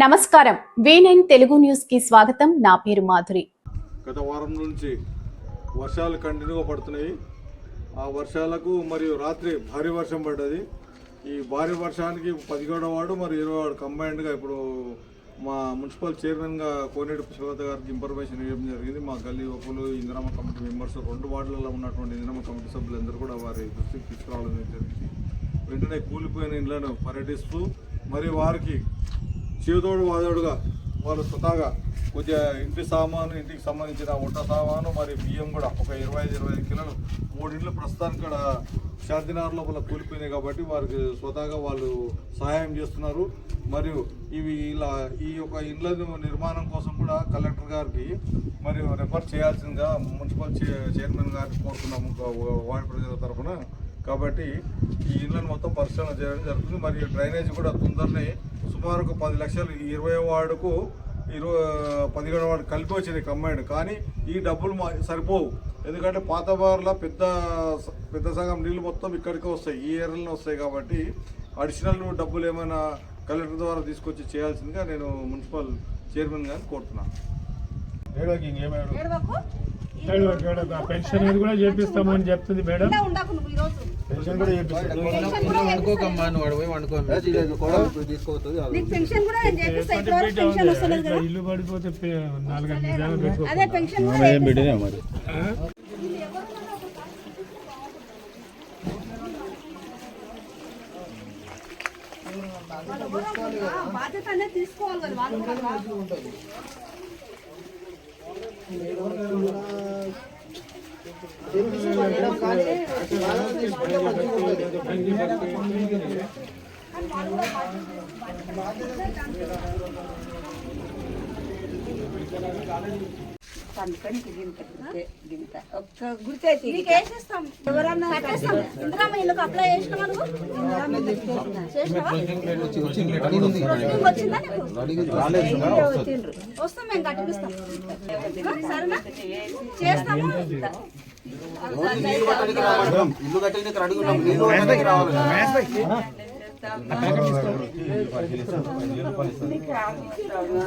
నమస్కారం. వీనైన్ తెలుగు న్యూస్కి స్వాగతం. నా పేరు మాధురి. గత వారం నుంచి వర్షాలు కంటిన్యూగా పడుతున్నాయి. ఆ వర్షాలకు మరియు రాత్రి భారీ వర్షం పడ్డది. ఈ భారీ వర్షానికి పదిహేడో వాడు మరియు ఇరవై వాడు కంబైన్డ్గా ఇప్పుడు మా మున్సిపల్ చైర్మన్గా కోనేటి పుష్పత గారికి ఇన్ఫర్మేషన్ ఇవ్వడం జరిగింది. మా గల్లీ ఒకరు ఇందిరామ కమిటీ మెంబర్స్ రెండు వార్డులలో ఉన్నటువంటి ఇందిరామ కమిటీ సభ్యులందరూ కూడా వారి దృష్టికి తీసుకురావడం జరిగింది. వెంటనే కూలిపోయిన ఇండ్లను పర్యటిస్తూ మరియు వారికి చేదోడు వాదోడుగా వాళ్ళు స్వతహాగా కొద్దిగా ఇంటి సామాను ఇంటికి సంబంధించిన వంట సామాను మరియు బియ్యం కూడా ఒక ఇరవై ఐదు ఇరవై ఐదు కిలోలు మూడిండ్లు ప్రస్తుతానికి ఇక్కడ శాంతినగర్ లోపల కూలిపోయింది కాబట్టి వారికి స్వతహాగా వాళ్ళు సహాయం చేస్తున్నారు. మరియు ఇవి ఇలా ఈ యొక్క ఇండ్ల నిర్మాణం కోసం కూడా కలెక్టర్ గారికి మరియు రెఫర్ చేయాల్సిందిగా మున్సిపల్ చైర్మన్ గారికి కోరుతున్నాము. గ- వార్డు ప్రజల తరఫున కాబట్టి ఈ ఇళ్ళను మొత్తం పరిశీలన చేయడం జరుగుతుంది. మరియు డ్రైనేజ్ కూడా తొందరనే సుమారు ఒక పది లక్షలు ఈ ఇరవై వార్డుకు ఇరవై పదిహేడు వార్డు కలిపి వచ్చింది కంబైండ్ కానీ ఈ డబ్బులు మా సరిపోవు. ఎందుకంటే పాత బార్ల పెద్ద పెద్ద సగం నీళ్ళు మొత్తం ఇక్కడికే వస్తాయి. ఈ ఏరియాలోనే వస్తాయి కాబట్టి అడిషనల్ డబ్బులు ఏమైనా కలెక్టర్ ద్వారా తీసుకొచ్చి చేయాల్సిందిగా నేను మున్సిపల్ చైర్మన్ గారిని కోరుతున్నాను. పెన్షన్ ఇది కూడా చేపిస్తామని చెప్తుంది మేడం. వండుకోకమ్మా నువ్వు అడవి వండుకో పెన్షన్ కూడా చేపిస్తా. పెన్షన్? వస్తలేదు కదా. ఇల్లు పడిపోతే అదే పెన్షన్ బాధ్యత అనేది తీసుకోవాలి కదా కాలేజీ వేసేస్తాం. ఎవరన్నా కట్టేస్తాం. ఇందిరమ్మ ఇల్లుకు అప్లై చేసినావా నువ్వు? చేసినావా? ప్రొసీడింగ్ వచ్చిందా నీకు? వస్తాం మేము కట్టిస్తాం సరేనా చేస్తాము ఇల్లు కట్టడానికి రావాలి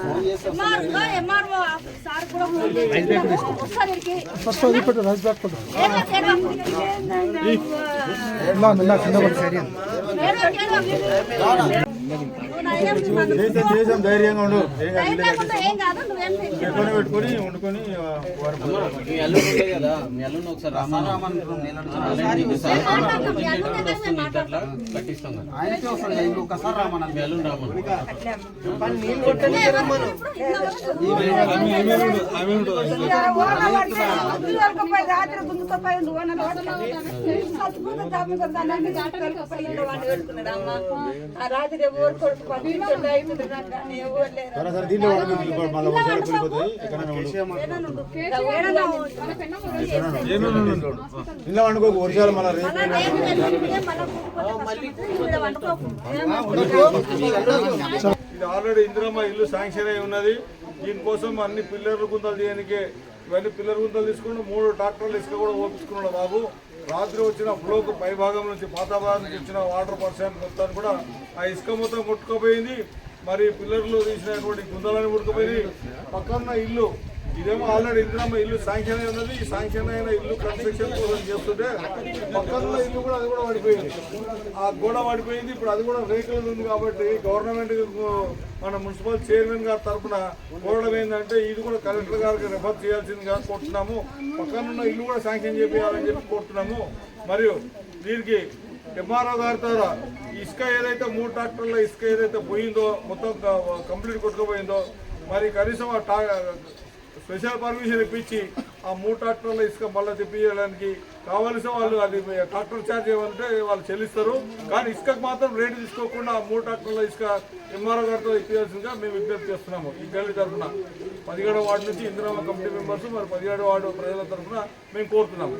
ఫస్ట్ ఎంఆర్ఓ సార్ కూడా ఫోన్ చేసినాము. చేసాం ధైర్యంగా ఉండు. పెట్టుకొని పెట్టుకొని వండుకొని రాత్రి గుంజుకోపోయి నువ్వు కొడుకు సరే ఇలా వండుకోకు వర్షాలు మళ్ళీ ఇది ఆల్రెడీ ఇందిరమ్మ ఇల్లు శాంక్షన్ అయి ఉన్నది. దీనికోసం అన్ని పిల్లర్లు గుంతలు చేయడానికి ఇవన్నీ పిల్లర్ గుంతలు తీసుకుని మూడు ట్రాక్టర్లు ఇసుక కూడా ఓపించుకున్నాడు బాబు. రాత్రి వచ్చిన ఫ్లోకు పై భాగం నుంచి పాతాభాగం నుంచి వచ్చిన వాటర్ పర్సెంట్ మొత్తాన్ని కూడా ఆ ఇసుక మొత్తం కొట్టుకుపోయింది. మరి పిల్లర్లు తీసినటువంటి గుంతలని కొట్టుకుపోయింది పక్కన ఇల్లు ఇదేమో ఆల్రెడీ ఇందిరమ్మ ఇల్లు శాంక్షన్ అయి ఉన్నది ఈ శాంక్షన్ అయిన ఇల్లు కన్స్ట్రక్షన్ కోసం చేస్తుంటే పక్కన ఇల్లు కూడా అది కూడా పడిపోయింది. ఆ గోడ పడిపోయింది. ఇప్పుడు అది కూడా వెహికల్ ఉంది కాబట్టి గవర్నమెంట్ మన మున్సిపల్ చైర్మన్ గారి తరఫున కోరడం ఏంటంటే ఇది కూడా కలెక్టర్ గారికి రెఫర్ చేయాల్సిందిగా కోరుతున్నాము. పక్కన ఉన్న ఇల్లు కూడా శాంక్షన్ చేయాలని చెప్పి కోరుతున్నాము. మరియు దీనికి ఎంఆర్ఓ గారి ద్వారా ఇసుక ఏదైతే మూడు ట్రాక్టర్ల ఇసుక ఏదైతే పోయిందో మొత్తం కంప్లీట్ కొట్టుకుపోయిందో మరి కనీసం ఆ టా స్పెషల్ పర్మిషన్ ఇప్పించి ఆ మూడు ట్రాక్టర్ల ఇసుక మళ్ళీ తెప్పించడానికి కావలసిన వాళ్ళు అది ట్రాక్టర్ ఛార్జ్ ఏమంటే వాళ్ళు చెల్లిస్తారు. కానీ ఇసుకకు మాత్రం రేటు తీసుకోకుండా ఆ మూడు ట్రాక్టర్ల ఇసుక ఎంఆర్ఓ గారితో ఇప్పించాల్సిందిగా మేము విజ్ఞప్తి చేస్తున్నాము. ఈ గల్లీ తరఫున పదిహేడో వార్డు నుంచి ఇందిరామ కమిటీ మెంబర్స్ మరి పదిహేడో వార్డు ప్రజల తరఫున మేము కోరుతున్నాము.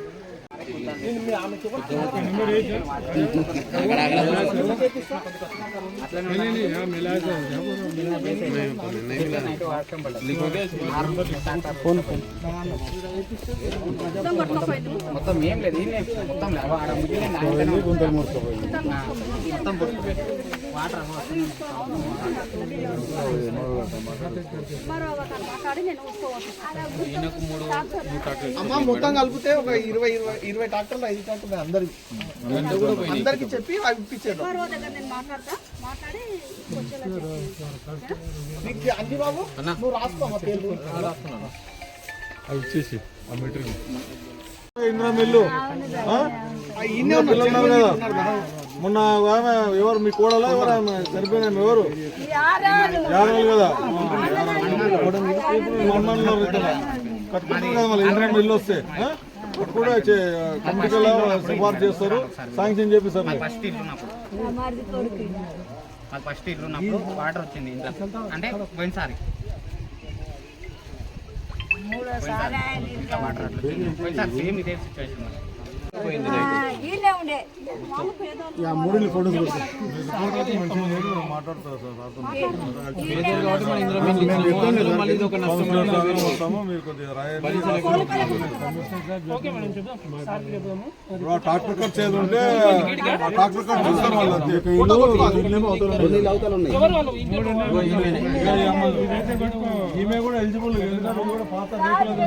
మొత్తం మొత్తం ఏం లేదు మొత్తం లేదు మొత్తం వాటర్ అమ్మ మొత్తం కలిపితే ఒక ఇరవై ఇరవై ఇరవై ట్రాక్టర్లు ఐదు ట్రాక్టర్లు అందరికి. అందరికి చెప్పి అవి ఇప్పించారు. నీకు అన్ని బాబు నువ్వు రాసుకో అమ్మ పేరు అవి ఇచ్చేసి ఆ ఇంద్రా మిల్లు. కదా. మొన్న ఆమె ఎవరు మీ కోడలా ఎవరు ఆమె చనిపోయిన ఎవరు? యాదవులు కదా. ఇప్పుడు మీ అమ్మ ఉన్నారు ఇక్కడ. కట్టుకుంటారు కదా మళ్ళీ ఇంద్రా మిల్లు వస్తే కూడా కంపెనీలో సిఫార్సు చేస్తారు. శాంక్షన్ చేపిస్తారు. మీకు. ఫస్ట్ ఇల్లు మాకు ఫస్ట్ ఇల్లు ఉన్నప్పుడు వాటర్ వచ్చింది ఇంట్లో. అంటే పోయినసారి. పోయినసారి. సేమ్ ఇదే సిచ్యువేషన్ ఈమె కూడా ఎలిజిబుల్ ఎందుకంటే కూడా పాత రేకులది